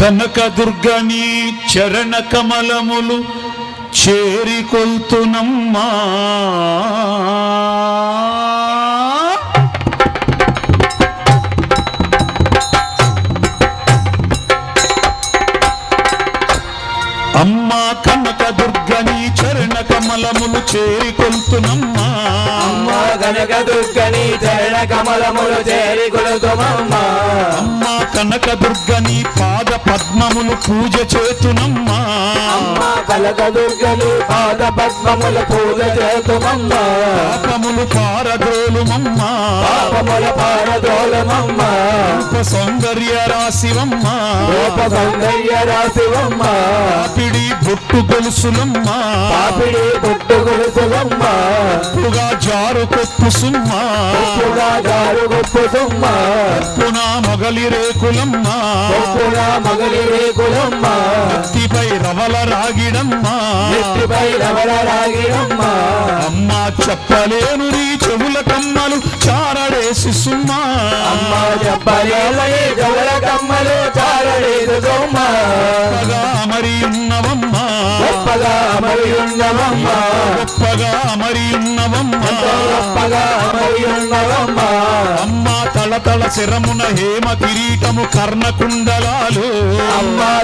కనకదుర్గని చరణ కమలములు చేరికొల్తునమ్మా అమ్మా కనకదుర్గని చరణ కమలములు చేరికొల్తునమ్మా కనక దుర్గని చరణ కమలములు చేరి కొలుతుమమ్మ. అమ్మా కనకదుర్గని పాద పద్మములు పూజ చేతునమ్మా. అమ్మ కనక దుర్గని పాద పద్మముల పూజ చేతుమమ్మ. పాపములు పారదోలుమమ్మా పాపముల పారదోలమమ్మ రూప సౌందర్య రాశివమ్మ. రూప సౌందర్య రాశివమ్మ. పాపిడి బొట్టు గొలుసులమ్మా. పాపిడి పుట్టు గురుసులమ్మ పుగా కొప్పు సుమ్మా గుప్పు సుమ్మ పునా మొగలి రేకులమ్మా. ఉప్పుగా మగలి రేకులమ్మ. నెత్తిపై రవల రాగిడమ్మా. నెత్తిపై రవల రాగిరమ్మ అమ్మా చెప్పలేను నీ చెవుల కమ్మలు చారడేసి సుమ్మా అమ్మ చెప్పలేమని జవల కమ్మలు సొమ్మ మరి ఉన్నవమ్మా. గొప్పగా మరి ఉన్నవమ్మ. గొప్పగా మరి ఉన్నవమ్మా. తళతళ శిరమున హేమ కిరీటము కర్ణకుండలాలు. అమ్మ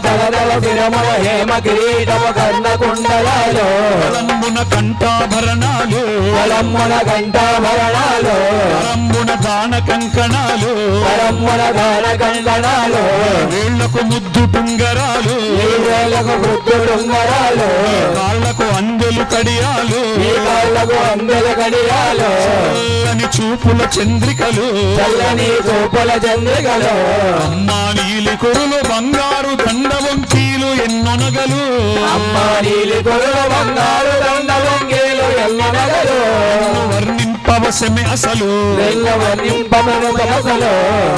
శిరముల హేమ కిరీటము కలంబున కంఠాభరణాలు. కలంబున దాన కంకణాలు. గాన కంకణాలు. వేళ్ళకు ముద్దు టుంగరాలు. వృద్ధుడుంగరాలు కాళ్ళకు అందెలు కడియాలు. ఈ కాళ్ళకు అందెల గడియాలు చూపుల చంద్రికలు. చల్లని చూపుల చంద్రికలు. అమ్మా నీలి కురులు బంగారు దండ వంకీలు ఎన్నొనగలు. అమ్మ నీలి కొరుల బంగారు వర్ణింపవశమే అసలు.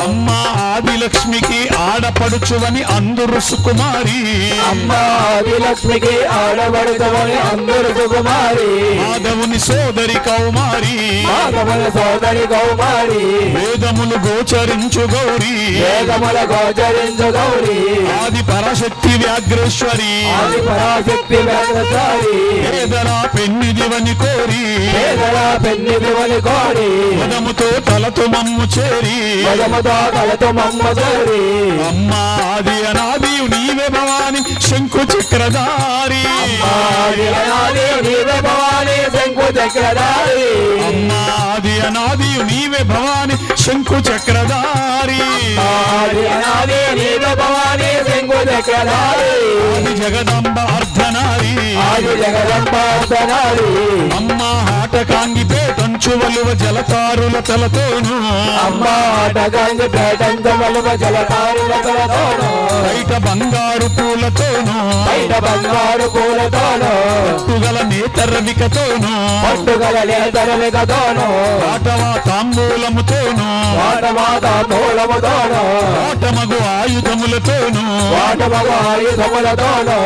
అమ్మా ఆదిలక్ష్మికి ఆడపడుచువని అందరు సుకుమారి. అమ్మ ఆదిలక్ష్మికి ఆడబడుతమని అందరు సుకుమారి. మాధవుని సోదరి కౌమారి. మాధవుల సోదరి కౌమారి. వేదములు గోచరించు గౌరీ. వేగముల గోచరించు గౌరి. ఆది పరాశక్తి వ్యాఘ్రేశ్వరి. ఆది పరాశక్తి వేదసారి పేదల పెన్నిదివని కోరి. పేదల పెన్ని కోరి పదముతో తలతో మమ్ము చేరి. పదముతో కలతో మమ్మ కోరి అమ్మా ఆది అనాది నీవే భవాని శంకు చక్రధారి. ఆది అనాది నీవే భవాని శంకు చక్రధారి. అమ్మా ఆది అనాది నీవే భవాని శంకు చక్రధారి. ఆది అనాది నీవే భవాని శంకు చక్రధారి. జగదంబ అర్ధనారి. ఆది జగదంబాసనారి అమ్మ ఆటకాంగి పేటంచు వలువ జలతారుల తలతోను. అమ్మ ఆటగాంగి పేటంత వలువ జలతారుల తలతోను. బయట బంగారు పూలతోను. బయట బంగారు పూలతోను. పుగల నేతరవికతోను పట్టుగల నేతరమికతోను ఆటవా తాంబూలముతోను. వాటమాత మూలముతోను ఆటమగు ఆయుధములతోను. వాట మగ ఆయుధములతోను.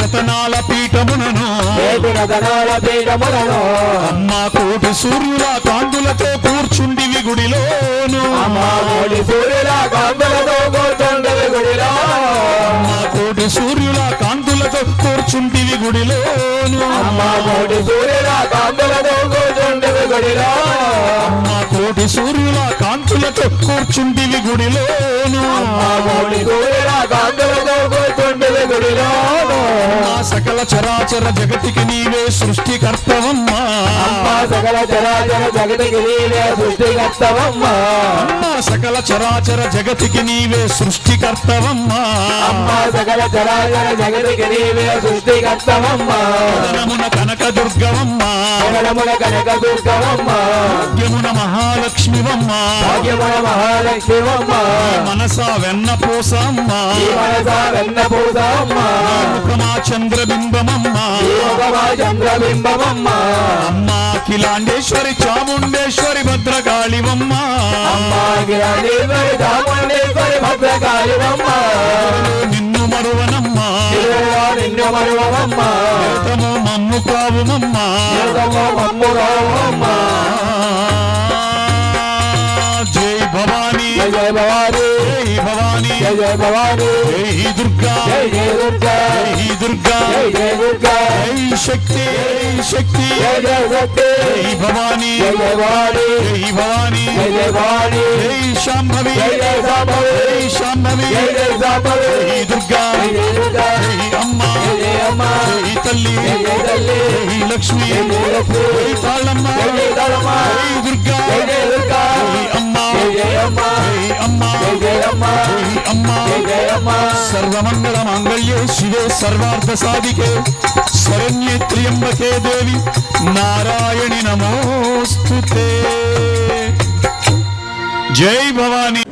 రతనాల పీఠమునను. వేపిన ధనాల పీఠములను అమ్మ కోటి సూర్యుల కాంతులతో కూర్చుండివి గుడిలోను. అమ్మ కోటి సూర్యుల కాంతులతో కూర్చుండవి గుడిలో. అమ్మ కోటి సూర్యుల కాంతులతో కూర్చుంటివి గుడిలోను. అమ్మ కోటి సూర్యుల కాంతులతో కూర్చుండవి గుడిలో. అమ్మ కోటి సూర్యుల కాంతులతో కూర్చుంటివి గుడిలోను. అమ్మ కోటి సూర్యుల కాంతులతో కూర్చుండవి సకల చరాచర జగతికి నీవే సృష్టికర్తవమ్మా. సకల చరాచర జగతికి నీవే సృష్టికర్తవమ్మ. సకల చరాచర జగతికి నీవే సృష్టికర్తవమ్మా. అమ్మ సకల చరాచర జగతికి నీవే సృష్టికర్తవమ్మ. కనక దుర్గవమ్మా. జగడముల కనక దుర్గవమ్మ. భాగ్యమున మహాలక్ష్మివమ్మ. భాగ్యముల మహాలక్ష్మివమ్మ. మనస వెన్న పోసమ్మా మనస వెన్న పూసమ్మ ముఖమా చంద్రబింబమమ్మ. అమ్మా అఖిలాండేశ్వరి చాముండేశ్వరి భద్రకాళివమ్మ. అమ్మ గిరణీశ్వరి చాముండేశ్వరి భద్రకాళివమ్మ. నిన్ను మరువనమ్మా. నిన్ను మరువమ్మ తము మమ్ము కావుమమ్మా. మమ్మురావమ్మ ஜெய ஜெய பவானி ஜெய் துர்கா ஜெய் துர்கா ஜெய் துர்கா ஜெய் துர்கா ஜெய் சக்தி ஜெய் சக்தி ஜெய பவானி ஜெய் பவானி ஜெய் பவானி ஜெய் பவானி ஜெய் சாம்பவி ஜெய் சாம்பவி ஜெய் சாம்பவி ஜெய் சாம்பவி ஜெய் துர்கா ஜெய் துர்கா ஜெய் அம்மா ஜெய் அம்மா ஜெய் தள்ளி ஜெய் தள்ளி ஜெய் லக்ஷ்மி ஜெய் லக்ஷ்மி ஜெய் தாளம்மா ஜெய் தாளம்மா ஜெய் துர்கா ஜெய் துர்கா ஜெய் அம்மா సర్వమంగళ మాంగళ్యే శివే సర్వార్థ సాధికే. శరణ్యే త్ర్యంబకే దేవి. నారాయణి నమోస్తుతే. జై భవానీ.